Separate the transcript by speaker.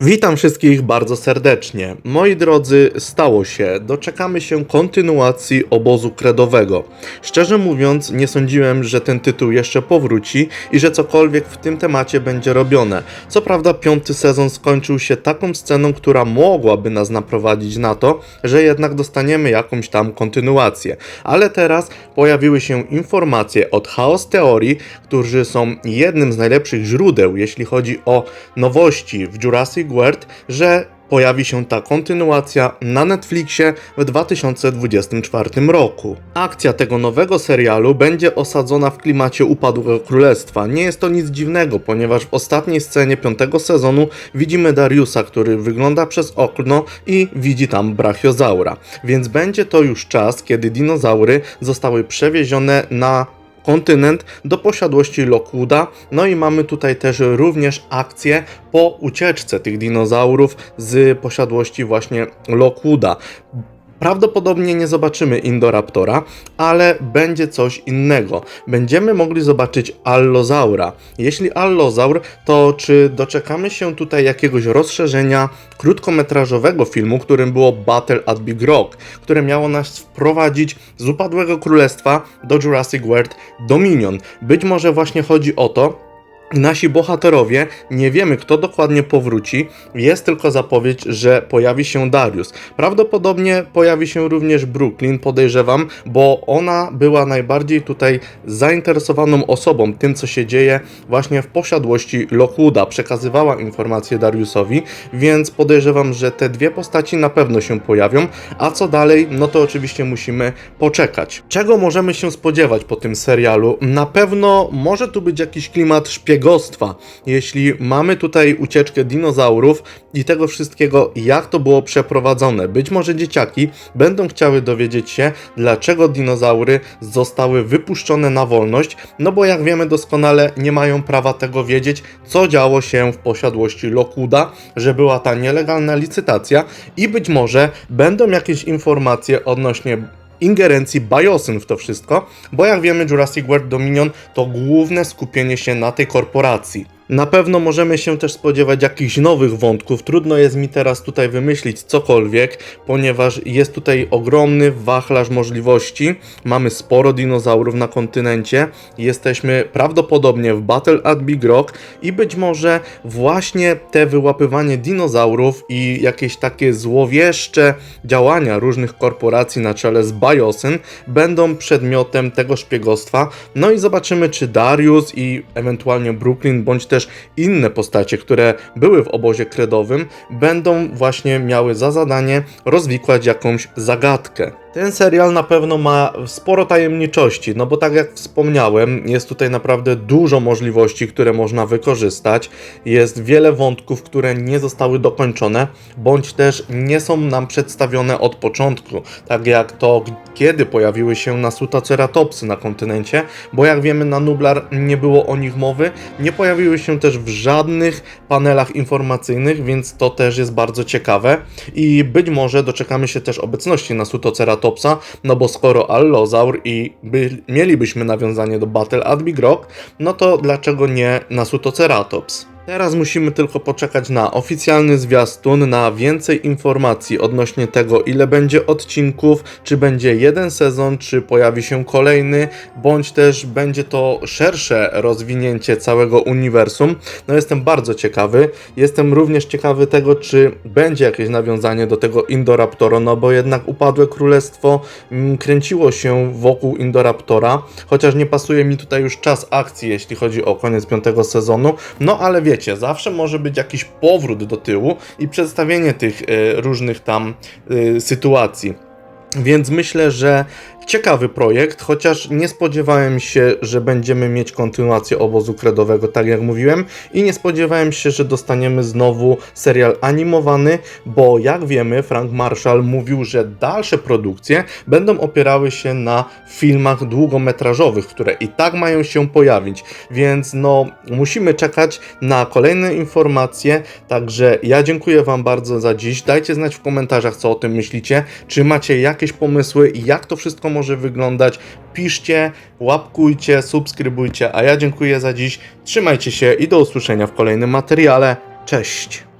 Speaker 1: Witam wszystkich bardzo serdecznie. Moi drodzy, stało się. Doczekamy się kontynuacji obozu kredowego. Szczerze mówiąc, nie sądziłem, że ten tytuł jeszcze powróci i że cokolwiek w tym temacie będzie robione. Co prawda, piąty sezon skończył się taką sceną, która mogłaby nas naprowadzić na to, że jednak dostaniemy jakąś tam kontynuację. Ale teraz pojawiły się informacje od Chaos Theory, którzy są jednym z najlepszych źródeł, jeśli chodzi o nowości w Jurassic Że pojawi się ta kontynuacja na Netflixie w 2024 roku. Akcja tego nowego serialu będzie osadzona w klimacie upadłego królestwa. Nie jest to nic dziwnego, ponieważ w ostatniej scenie piątego sezonu widzimy Dariusa, który wygląda przez okno i widzi tam brachiozaura. Więc będzie to już czas, kiedy dinozaury zostały przewiezione na kontynent do posiadłości Lockwooda. No i mamy tutaj też również akcję po ucieczce tych dinozaurów z posiadłości właśnie Lockwooda. Prawdopodobnie nie zobaczymy Indoraptora, ale będzie coś innego. Będziemy mogli zobaczyć Allozaura. Jeśli Allozaur, to czy doczekamy się tutaj jakiegoś rozszerzenia krótkometrażowego filmu, którym było Battle at Big Rock, które miało nas wprowadzić z upadłego królestwa do Jurassic World Dominion. Być może właśnie chodzi o to, Nasi bohaterowie, nie wiemy kto dokładnie powróci, jest tylko zapowiedź, że pojawi się Darius. Prawdopodobnie pojawi się również Brooklyn, podejrzewam, bo ona była najbardziej tutaj zainteresowaną osobą tym, co się dzieje właśnie w posiadłości Lockwooda. Przekazywała informacje Dariusowi, więc podejrzewam, że te dwie postaci na pewno się pojawią, a co dalej, no to oczywiście musimy poczekać. Czego możemy się spodziewać po tym serialu? Na pewno może tu być jakiś klimat szpiegostwa, jeśli mamy tutaj ucieczkę dinozaurów i tego wszystkiego, jak to było przeprowadzone. Być może dzieciaki będą chciały dowiedzieć się, dlaczego dinozaury zostały wypuszczone na wolność, no bo jak wiemy doskonale, nie mają prawa tego wiedzieć, co działo się w posiadłości Lockwooda, że była ta nielegalna licytacja i być może będą jakieś informacje odnośnie ingerencji Biosyn w to wszystko, bo jak wiemy Jurassic World Dominion to główne skupienie się na tej korporacji. Na pewno możemy się też spodziewać jakichś nowych wątków. Trudno jest mi teraz tutaj wymyślić cokolwiek, ponieważ jest tutaj ogromny wachlarz możliwości. Mamy sporo dinozaurów na kontynencie. Jesteśmy prawdopodobnie w Battle at Big Rock i być może właśnie te wyłapywanie dinozaurów i jakieś takie złowieszcze działania różnych korporacji na czele z Biosyn będą przedmiotem tego szpiegostwa. No i zobaczymy, czy Darius i ewentualnie Brooklyn bądź też inne postacie, które były w obozie kredowym, będą właśnie miały za zadanie rozwikłać jakąś zagadkę. Ten serial na pewno ma sporo tajemniczości, no bo tak jak wspomniałem, jest tutaj naprawdę dużo możliwości, które można wykorzystać. Jest wiele wątków, które nie zostały dokończone, bądź też nie są nam przedstawione od początku, tak jak to, kiedy pojawiły się Nasutoceratopsy na kontynencie, bo jak wiemy na Nublar nie było o nich mowy, nie pojawiły się też w żadnych panelach informacyjnych, więc to też jest bardzo ciekawe. I być może doczekamy się też obecności Nasutoceratopsa, no bo skoro Allozaur i by, mielibyśmy nawiązanie do Battle at Big Rock, no to dlaczego nie Nasutoceratops? Teraz musimy tylko poczekać na oficjalny zwiastun, na więcej informacji odnośnie tego, ile będzie odcinków, czy będzie jeden sezon, czy pojawi się kolejny, bądź też będzie to szersze rozwinięcie całego uniwersum. No jestem bardzo ciekawy. Jestem również ciekawy tego, czy będzie jakieś nawiązanie do tego Indoraptora, no bo jednak upadłe królestwo mm, kręciło się wokół Indoraptora, chociaż nie pasuje mi tutaj już czas akcji, jeśli chodzi o koniec piątego sezonu. No ale wiecie, zawsze może być jakiś powrót do tyłu i przedstawienie tych e, różnych tam e, sytuacji. Więc myślę, że ciekawy projekt, chociaż nie spodziewałem się, że będziemy mieć kontynuację obozu kredowego, tak jak mówiłem, i nie spodziewałem się, że dostaniemy znowu serial animowany, bo jak wiemy, Frank Marshall mówił, że dalsze produkcje będą opierały się na filmach długometrażowych, które i tak mają się pojawić, więc no musimy czekać na kolejne informacje, także ja dziękuję Wam bardzo za dziś, dajcie znać w komentarzach, co o tym myślicie, czy macie jakieś pomysły i jak to wszystko może wyglądać, piszcie, łapkujcie, subskrybujcie, a ja dziękuję za dziś, trzymajcie się i do usłyszenia w kolejnym materiale, cześć!